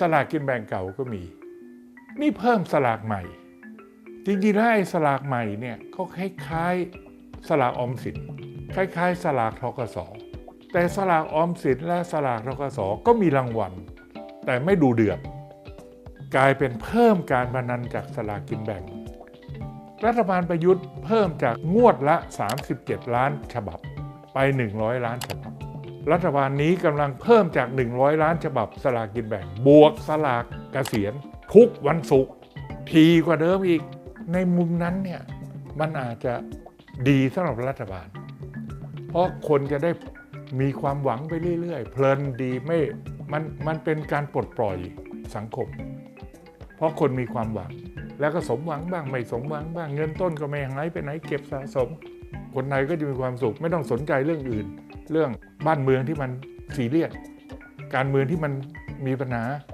สลากกินแบ่งเก่าก็มี นี่เพิ่มสลากใหม่ จริงๆแล้วไอ้สลากใหม่เนี่ยเขาคล้ายๆสลากออมสินคล้ายๆ สลากทกสแต่สลากออมสินและสลากทกสก็มีรางวัล แต่ไม่ดูเดือดกลายเป็นเพิ่มการพนันจากสลากกินแบ่ง รัฐบาลประยุทธ์เพิ่มจากงวดละ 37 ล้านฉบับไป 100 ล้านฉบับ รัฐบาลนี้กำลังเพิ่มจาก 100 ล้านฉบับสลากกินแบ่ง บวกสลากเกษียณ ทุกวันศุกร์ทีกว่าเดิมอีก ในมุมนั้นเนี่ยมันอาจจะดีสำหรับรัฐบาล เพราะคนจะได้มีความหวังไปเรื่อย ๆ เพลินดีไม่มันมันเป็นการปลดปล่อยสังคม เพราะคนมีความหวัง แล้วก็สมหวังบ้างไม่สมหวังบ้างเงินต้นก็ไม่หายไปไหนเก็บสะสม คนไทยก็จะมีความสุข ไม่ต้องสนใจเรื่องอื่น เรื่องบ้านเมืองที่มันซีเรียสการเมืองที่มันมีปัญหา